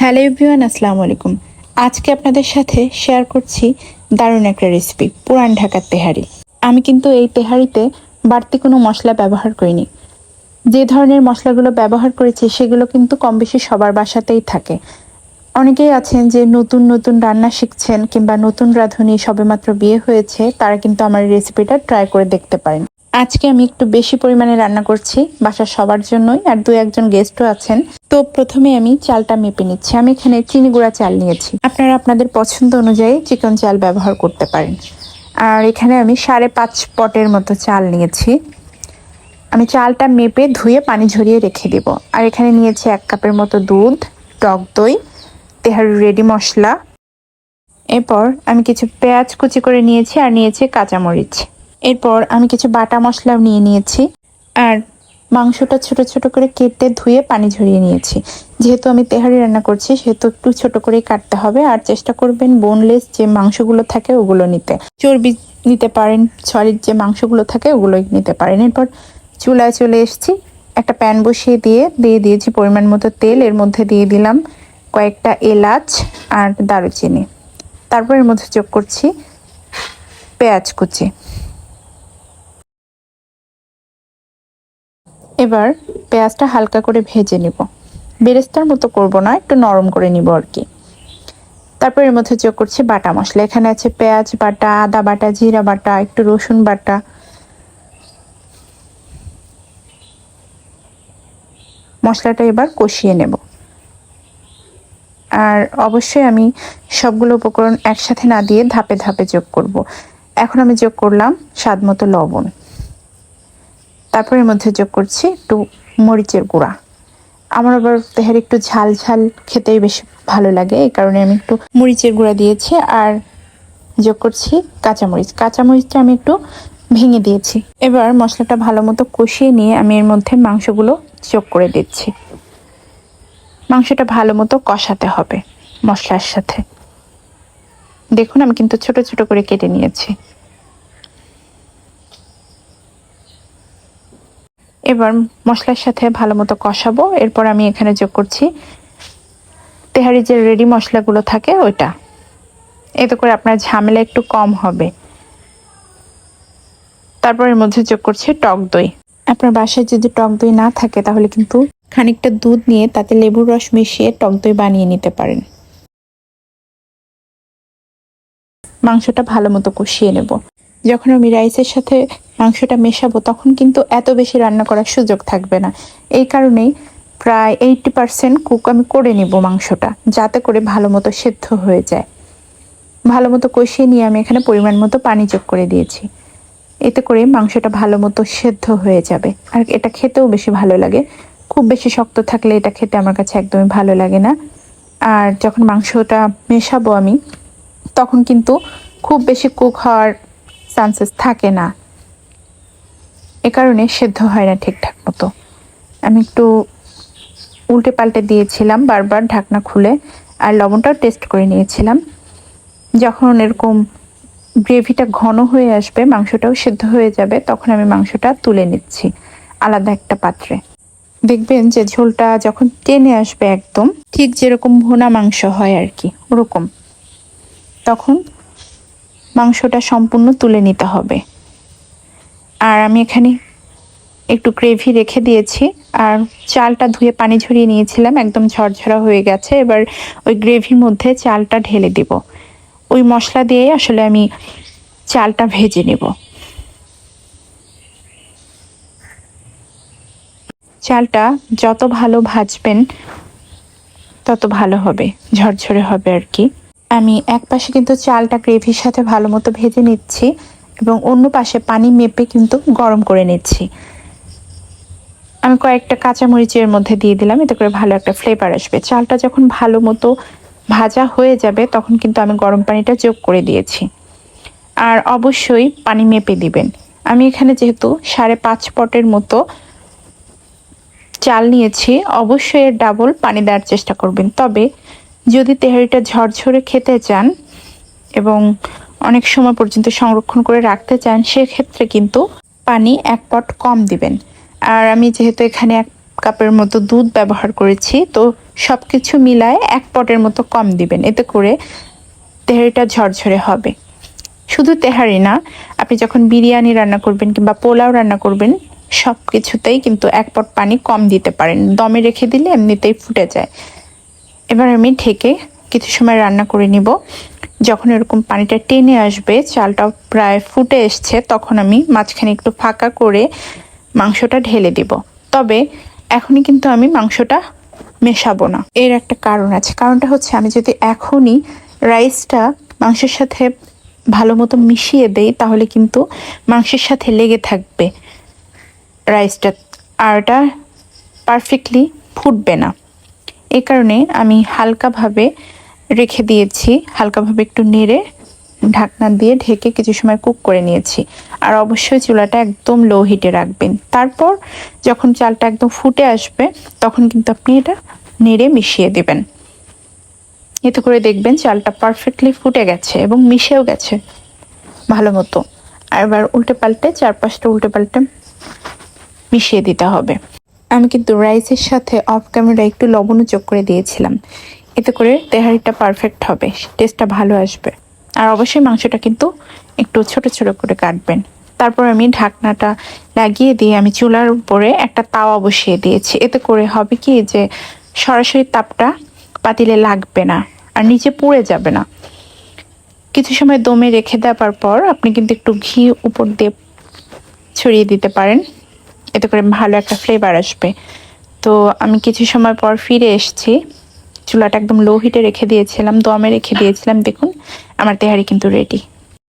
Hello everyone, আসসালামু আলাইকুম। আজকে আপনাদের সাথে শেয়ার করছি দারুণ একটা রেসিপি পুরান ঢাকার তেহারি। আমি কিন্তু এই তেহারিতে বাড়তি কোনো মশলা ব্যবহার করিনি। যে ধরনের মশলাগুলো ব্যবহার করেছি, সেগুলো কিন্তু কম বেশি সবার বাসাতেই থাকে। অনেকেই আছেন যে নতুন নতুন রান্না শিখছেন কিংবা নতুন রাঁধুনি সবেমাত্র বিয়ে হয়েছে, তারা কিন্তু আমার রেসিপিটা ট্রাই করে দেখতে পারেন। আজকে আমি একটু বেশি পরিমাণে রান্না করছি, বাসার সবার জন্যই, আর দু একজন গেস্টও আছেন। তো প্রথমে আমি চালটা মেপে নিচ্ছি। আমি এখানে চিনি গুঁড়া চাল নিয়েছি। আপনারা আপনাদের পছন্দ অনুযায়ী চিকন চাল ব্যবহার করতে পারেন। আর এখানে আমি সাড়ে পাঁচ পটের মতো চাল নিয়েছি। আমি চালটা মেপে ধুয়ে পানি ঝরিয়ে রেখে দিব। আর এখানে নিয়েছি এক কাপের মতো দুধ, টক দই, তেহারি রেডি মশলা। এরপর আমি কিছু পেঁয়াজ কুচি করে নিয়েছি আর নিয়েছি কাঁচামরিচ। এরপর আমি কিছু বাটা মশলাও নিয়ে নিয়েছি আর মাংসটা ছোট ছোট করে কেটে ধুয়ে পানি ঝরিয়ে নিয়েছি। যেহেতু আমি তেহারি রান্না করছি, সেহেতু একটু ছোট করেই কাটতে হবে আর চেষ্টা করবেন বোনলেস যে মাংসগুলো থাকে ওগুলো নিতে। চর্বি নিতে পারেন সলিড যে মাংসগুলো থাকে ওগুলোই নিতে পারেন। এরপর চুলায় চলে এসেছি। একটা প্যান বসিয়ে দিয়ে দিয়ে দিয়েছি পরিমাণ মতো তেল। এর মধ্যে দিয়ে দিলাম কয়েকটা এলাচ আর দারুচিনি। তারপর এর মধ্যে যোগ করছি পেঁয়াজ কুচি। এবার পেঁয়াজটা হালকা করে ভেজে নিব। বেরেস্তার মতো করব না, একটু নরম করে নিব আর কি। তারপর এর মধ্যে যোগ করছি বাটা মশলা। এখানে আছে পেঁয়াজ বাটা, আদা বাটা, জিরা বাটা, একটু রসুন বাটা। মশলাটা এবার কষিয়ে নেব। আর অবশ্যই আমি সবগুলো উপকরণ একসাথে না দিয়ে ধাপে ধাপে যোগ করব। এখন আমি যোগ করলাম স্বাদ মতো লবণ। তারপর মধ্যে যোগ করছি একটু মরিচের গুঁড়া। আমার আবার তেহারি একটু ঝাল ঝাল খেতেই বেশি ভালো লাগে, এই কারণে আমি একটু মরিচের গুঁড়া দিয়েছি আর যোগ করছি কাঁচামরিচ। কাঁচামরিচটা আমি একটু ভেঙে দিয়েছি। এবার মশলাটা ভালো মতো কষিয়ে নিয়ে আমি এর মধ্যে মাংসগুলো যোগ করে দিচ্ছি। মাংসটা ভালো মতো কষাতে হবে মশলার সাথে। দেখুন আমি কিন্তু ছোট ছোট করে কেটে নিয়েছি। এবার মশলার সাথে ভালো মতো কষাবো। এরপর আমি এখানে যোগ করছি তেহারি যে রেডি মশলাগুলো থাকে ওইটা। এতে করে আপনার ঝামেলা একটু কম হবে। তারপর এর মধ্যে যোগ করছি টক দই। আপনার বাসায় যদি টক দই না থাকে তাহলে কিন্তু খানিকটা দুধ নিয়ে তাতে লেবুর রস মিশিয়ে টক দই বানিয়ে নিতে পারেন। মাংসটা ভালো মতো কষিয়ে নেব। যখন আমি রাইসের সাথে মাংসটা মেশাবো, তখন কিন্তু এত বেশি রান্না করার সুযোগ থাকবে না। এই কারণেই প্রায় এইটটি পারসেন্ট কুক আমি করে নিব মাংসটা, যাতে করে ভালো মতো সেদ্ধ হয়ে যায়। ভালো মতো কষিয়ে নিয়ে আমি এখানে পরিমাণ মতো পানি যোগ করে দিয়েছি। এতে করে মাংসটা ভালো মতো সেদ্ধ হয়ে যাবে। আর এটা খেতেও বেশি ভালো লাগে। খুব বেশি শক্ত থাকলে এটা খেতে আমার কাছে একদমই ভালো লাগে না। আর যখন মাংসটা মেশাবো আমি, তখন কিন্তু খুব বেশি কুক হওয়ার চান্সেস থাকে না। এ কারণে সেদ্ধ হয় না ঠিকঠাক মতো। আমি একটু উল্টে পাল্টে দিয়েছিলাম বারবার ঢাকনা খুলে, আর লবণটাও টেস্ট করে নিয়েছিলাম। যখন এরকম গ্রেভিটা ঘন হয়ে আসবে, মাংসটাও সেদ্ধ হয়ে যাবে, তখন আমি মাংসটা তুলে নিচ্ছি আলাদা একটা পাত্রে। দেখবেন যে ঝোলটা যখন টেনে আসবে একদম, ঠিক যেরকম ভোনা মাংস হয় আর কি, ওরকম। তখন মাংসটা সম্পূর্ণ তুলে নিতে হবে। আর আমি এখানে একটু গ্রেভি রেখে দিয়েছি। আর চালটা ধুয়ে পানি ঝরিয়ে নিয়েছিলাম, একদম ঝরঝরা হয়ে গেছে। এবার ওই গ্রেভির মধ্যে চালটা ঢেলে দিব। ওই মশলা দিয়ে আসলে আমি চালটা ভেজে নেব। চালটা যত ভালো ভাজবেন, তত ভালো হবে, ঝরঝরে হবে আর কি। আমি এক পাশে কিন্তু চালটা গ্রেভির সাথে ভালো মতো ভেজে নিচ্ছি। এবং অন্য পাশে পানি মেপে কিন্তু গরম করে নিচ্ছি। আমি কয়েকটা কাঁচামরিচের মধ্যে দিয়ে দিলাম, এতে করে ভালো একটা ফ্লেভার আসবে। চালটা যখন ভালো মতো ভাজা হয়ে যাবে, তখন কিন্তু আমি গরম পানিটা যোগ করে দিয়েছি। আর অবশ্যই পানি মেপে দিবেন। আমি এখানে যেহেতু সাড়ে পাঁচ পটের মতো চাল নিয়েছি, অবশ্যই এর ডাবল পানি দেওয়ার চেষ্টা করবেন। তবে যদি তেহারিটা ঝরঝরে খেতে চান এবং অনেক সময় পর্যন্ত সংরক্ষণ করে রাখতে চান, সেক্ষেত্রে কিন্তু পানি এক পট কম দিবেন। আর আমি যেহেতু এখানে এক কাপের মতো দুধ ব্যবহার করেছি, তো সব কিছু মিলায় এক পটের মতো কম দিবেন। এতে করে তেহারিটা ঝরঝরে হবে। শুধু তেহারি না, আপনি যখন বিরিয়ানি রান্না করবেন কিংবা পোলাও রান্না করবেন সব কিছুতেই কিন্তু এক পট পানি কম দিতে পারেন। দমে রেখে দিলে এমনিতেই ফুটে যায়। এবার আমি ঢেকে কিছু সময় রান্না করে নিব। যখন এরকম পানিটা টেনে আসবে চালটা প্রায় ফুটে এসছে, তখন আমি মাঝখানে একটু ফাঁকা করে মাংসটা ঢেলে দিব। তবে এখনই কিন্তু আমি মাংসটা মেশাবো না। এর একটা কারণ আছে। কারণটা হচ্ছে আমি যদি এখনই রাইসটা মাংসের সাথে ভালো মতো মিশিয়ে দেই, তাহলে কিন্তু মাংসের সাথে লেগে থাকবে রাইসটা। আর ওটা পারফেক্টলি ফুটবে না। এই কারণে আমি হালকাভাবে রেখে দিয়েছি। হালকাভাবে একটু নেড়ে ঢাকনা দিয়ে ঢেকে কিছু সময় কুক করে নিয়েছি। আর অবশ্যই চুলাটা একদম লো হিটে রাখবেন। তারপর যখন চালটা একদম ফুটে আসবে, তখন কিন্তু আপনি এটা নেড়ে মিশিয়ে দেবেন। এতে করে দেখবেন চালটা পারফেক্টলি ফুটে গেছে এবং মিশেও গেছে ভালো মতো। এবার উল্টে পাল্টে চার পাঁচটা উল্টে পাল্টে মিশিয়ে দিতে হবে। আমি কিন্তু রাইসের সাথে অফ ক্যামেরা একটু লবণও যোগ করে দিয়েছিলাম। এতে করে তেহারিটা পারফেক্ট হবে টেস্টটা ভালো আসবে। আর অবশ্যই মাংসটা কিন্তু একটু ছোট ছোট করে কাটবেন। তারপর আমি ঢাকনাটা লাগিয়ে দিয়ে আমি চুলার উপরে একটা তাওয়া বসিয়ে দিয়েছি। এতে করে হবে কি যে সরাসরি তাপটা পাতিলে লাগবে না আর নিচে পুড়ে যাবে না। কিছু সময় দমে রেখে দেওয়ার পর আপনি কিন্তু একটু ঘি উপর দিয়ে ছড়িয়ে দিতে পারেন। এতে করে ভালো একটা ফ্লেভার আসবে। তো আমি কিছু সময় পর ফিরে এসেছি। চুলাটা একদম লো হিটে রেখে দিয়েছিলাম দমে রেখে দিয়েছিলাম দেখুন আমার তেহারি কিন্তু রেডি